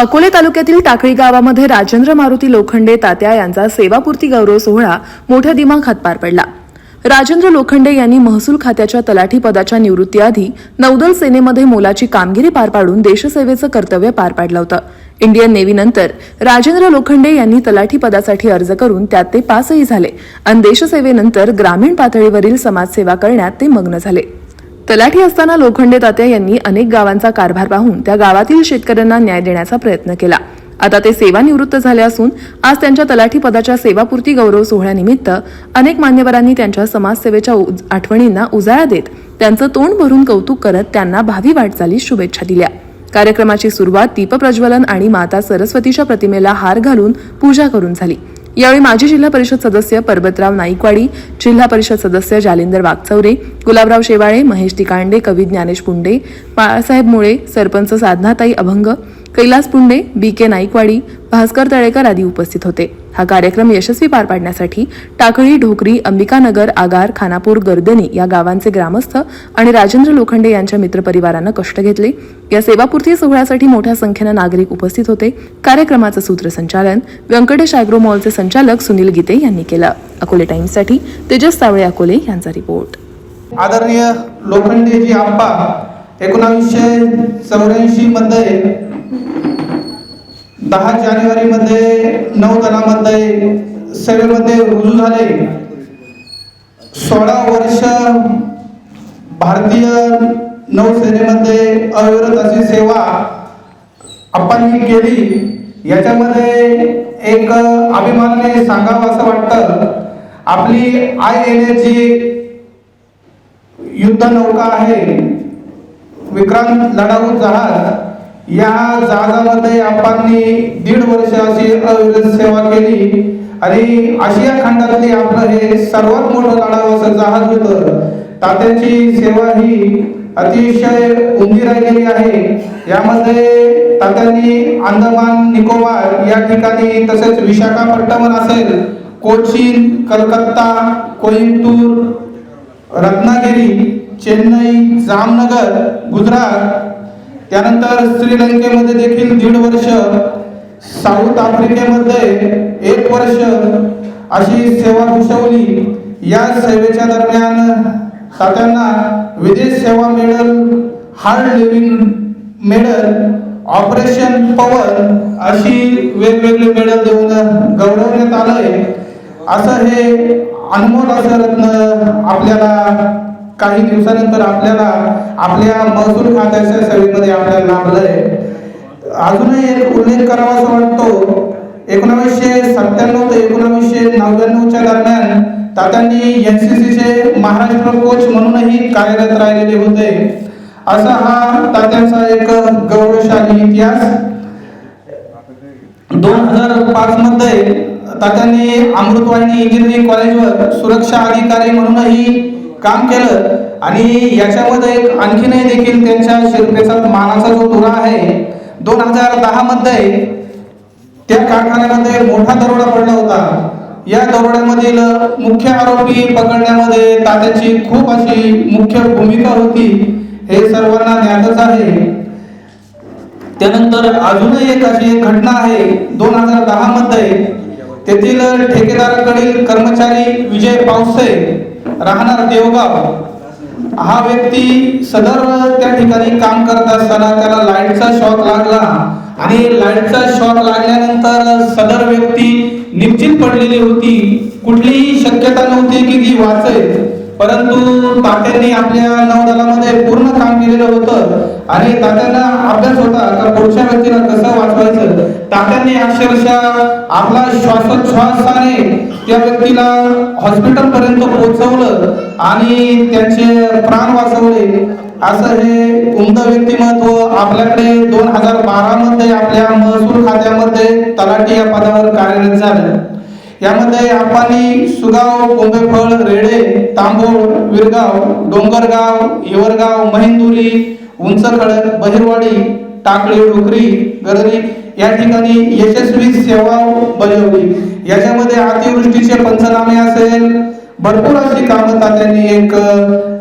अकोले तालुक्यातील टाकळी गावामध्ये राजेंद्र मारुती लोखंडे तात्या यांचा सेवापूर्ती गौरव सोहळा मोठ्या दिमाखात पार पडला. राजेंद्र लोखंडे यांनी महसूल खात्याच्या तलाठी पदाच्या निवृत्तीआधी नौदल सेनेमध्ये मोलाची कामगिरी पार पाडून देशसेवेचं कर्तव्य पार पाडलं होतं. इंडियन नेव्हीनंतर राजेंद्र लोखंडे यांनी तलाठी पदासाठी अर्ज करून त्यात ते पासही झाले. आणि देशसेवेनंतर ग्रामीण पातळीवरील समाजसेवा करण्यात ते मग्न झाले. तलाठी असताना लोखंडे तात्या यांनी अनेक गावांचा कारभार पाहून त्या गावातील शेतकऱ्यांना न्याय देण्याचा प्रयत्न केला. आता ते सेवानिवृत्त झाले असून आज त्यांच्या तलाठी पदाच्या सेवापूर्ती गौरव सोहळ्यानिमित्त अनेक मान्यवरांनी त्यांच्या समाजसेवेच्या उज- आठवणींना उजाळा देत त्यांचं तोंड भरून कौतुक करत त्यांना भावी वाटचालीस शुभेच्छा दिल्या. कार्यक्रमाची सुरुवात दीपप्रज्वलन आणि माता सरस्वतीच्या प्रतिमेला हार घालून पूजा करून झाली. यावेळी माजी जिल्हा परिषद सदस्य पर्बतराव नाईकवाडी जिल्हा परिषद सदस्य जालिंदर वागचौरे गुलाबराव शेवाळे महेश तिकांडे कवी ज्ञानेश पुंडे बाळासाहेब मुळे सरपंच साधनाताई अभंग कैलास पुंडे बी के नाईकवाडी भास्कर तळेकर आदी उपस्थित होते. हा कार्यक्रम यशस्वी पार पाडण्यासाठी टाकळी ढोकरी अंबिकानगर आगार खानापूर गर्दनी या गावांचे ग्रामस्थ आणि राजेंद्र लोखंडे यांच्या मित्रपरिवारानं कष्ट घेतले. या सेवापूर्ती सोहळ्यासाठी मोठ्या संख्येनं नागरिक उपस्थित होते. कार्यक्रमाचं सूत्रसंचालन व्यंकटेश अॅग्रो मॉलचे संचालक सुनील गीते यांनी केलं. अकोले टाइम्ससाठी तेजस सावळे अकोले यांचा रिपोर्ट. आदरणीय लोखंडेजी आप्पा एकोणावीसशे चौऱ्याऐंशी मध्ये दहा जानेवारी मध्ये नऊ दलामध्ये सेवेमध्ये रुजू झाले. सोळा वर्ष भारतीय नौसेनेमध्ये अविरत अशी सेवा आपण केली. याच्यामध्ये एक अभिमानाने सांगावं असं वाटतं आपली आय एन ए जी युद्ध नौका आहे. विक्रांत लढाऊ जहाज या जहाजामध्ये आपांनी दीड वर्ष अशी अविरत सेवा केली. आणि आशिया खंडातली आपलं हे सर्वात मोठं लढाऊ असं जहाज होतं. तात्याची सेवा ही अतिशय उंची राहिलेली आहे. यामध्ये तात्यांनी अंदमान निकोबार या ठिकाणी तसेच विशाखापट्टणम असेल कोचीन कलकत्ता कोइंबतूर रत्नागिरी चेन्नई जामनगर गुजरात त्यानंतर श्रीलंकेमध्ये देखील दीड वर्ष साऊथ आफ्रिकेमध्ये एक वर्ष अशी सेवा भूषवली. या सेवेच्या दरम्यान तात्यांना Videsh Seva medal hard living medal operation Pawan अशी वेगवेगळे मेडल देऊन गौरवण्यात आलंय. असं हे अनमोल असं रत्न आपल्याला काही दिवसानंतर आपल्याला आपल्या महसूल खात्याच्या सेवेमध्ये आपल्याला लाभलंय. अजूनही एक उल्लेख करावा असं वाटतो एकोणावीसशे सत्त्याण्णव ते एकोणावीसशे नव्याण्णवच्या दरम्यान तात्यांनी एन सी सीचे महाराष्ट्र कोच म्हणूनही कार्यरत राहिलेले होते. असा हा तात्यांचा एक गौरवशाली इतिहास. दोन हजार पाच मध्ये तात्यांनी अमृतवाहिनी इंजिनिअरिंग कॉलेजवर सुरक्षा अधिकारी म्हणूनही काम केलं. आणि याच्यामध्ये एक आणखीनही देखील त्यांच्या शिल्पेचा मानाचा जो तुरा आहे दोन हजार दहा मध्ये त्या कारखान्यामध्ये मोठा दरोडा पडला होता. या दरोड्यामधील मुख्य आरोपी पकडण्यामध्ये तात्याची खूप अशी मुख्य भूमिका होती. हे सर्वांना ज्ञातच आहे. त्यानंतर अजूनही एक अशी घटना आहे दोन हजार दहा मध्ये. तेथील ठेकेदाराकडील कर्मचारी विजय पावसे राहणार देवगाव. हा व्यक्ती सदर त्या ठिकाणी काम करत असताना त्याला लाईटचा शॉक लागला आणि लाईटचा शॉक लागल्यानंतर सदर व्यक्ती निश्चित पडलेली होती. कुठलीही शक्यता नव्हती की ती वाचेल. परंतु तात्यांनी आपल्या नौदलामध्ये पूर्ण काम केलेलं होतं आणि तात्यांना अभ्यास होता का पुढच्या व्यक्तीला कसं वाचवायचं? तात्यांनी अक्षरशः आपला श्वासोच्छ्वासाने त्या व्यक्तीला हॉस्पिटल पर्यंत पोहोचवलं आणि त्यांचे प्राण वाचवले. असं हे उमद व्यक्तिमत्व आपल्याकडे दोन हजार बारा मध्ये आपल्या महसूल खात्यामध्ये तलाठी या पदावर कार्यरत झालं. यामध्ये आपानी सुगाव कोंबेफळ रेडे तांबोळ विरगाव डोंगरगाव येवरगाव महेंदुरी उंचखडक बहिरवाडी टाकळी डोकरी गरणी या ठिकाणी यशस्वी सेवा बजावली. याच्यामध्ये अतिवृष्टीचे पंचनामे असेल भरपूर अशी कामं तात्यांनी एक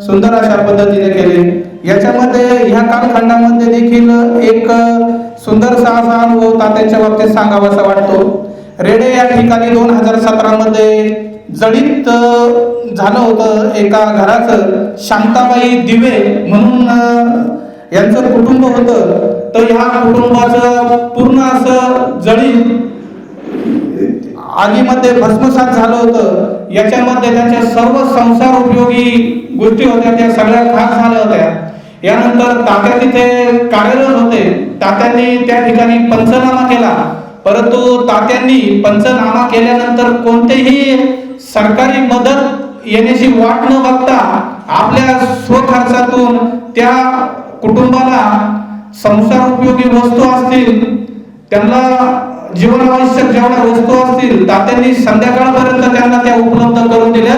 सुंदर अशा पद्धतीने केले. याच्यामध्ये ह्या कालखंडामध्ये देखील एक सुंदर सुंदरसा असा अनुभव तात्यांच्या बाबतीत सांगावासा वाटतो. रेडे या ठिकाणी दोन हजार सतरामध्ये जडित झालं होतं एका घराचं शांताबाई दिवे म्हणून यांचं कुटुंब होतं. तर ह्या कुटुंबाचं पूर्ण असं जळीत आगीमध्ये भस्मसात झालं होतं. याच्यामध्ये त्यांच्या सर्व संसार उपयोगी गोष्टी होत्या त्या सगळ्या खास झाल्या होत्या. यानंतर तात्या तिथे कार्यरत होते. तात्यांनी त्या ठिकाणी पंचनामा केला. परंतु तात्यांनी पंचनामा केल्यानंतर कोणतेही सरकारी मदत येण्याची वाट न बघता आपल्या स्वखर्चातून त्या कुटुंबाला संसार उपयोगी वस्तू असतील त्यांना जीवनावश्यक जेवढ्या वस्तू असतील तात्यांनी संध्याकाळपर्यंत त्यांना त्या उपलब्ध करून दिल्या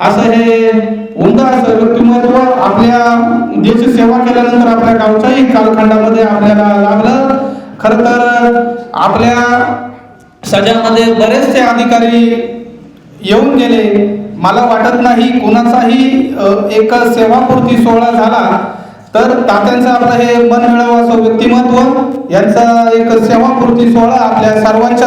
असं हे उमदा असं व्यक्तिमत्व आपल्या देश सेवा केल्यानंतर आपल्या गावच्याही कालखंडामध्ये आपल्याला लागलं. खर तर आपल्या सजामध्ये बरेचसे अधिकारी येऊन गेले. मला वाटत नाही कोणाचाही एक सेवापूर्ती सोहळा झाला तर तात्यांचं आपलं हे मन मिळावं असं व्यक्तिमत्व यांचा एक सेवापूर्ती सोहळा आपल्या सर्वांच्या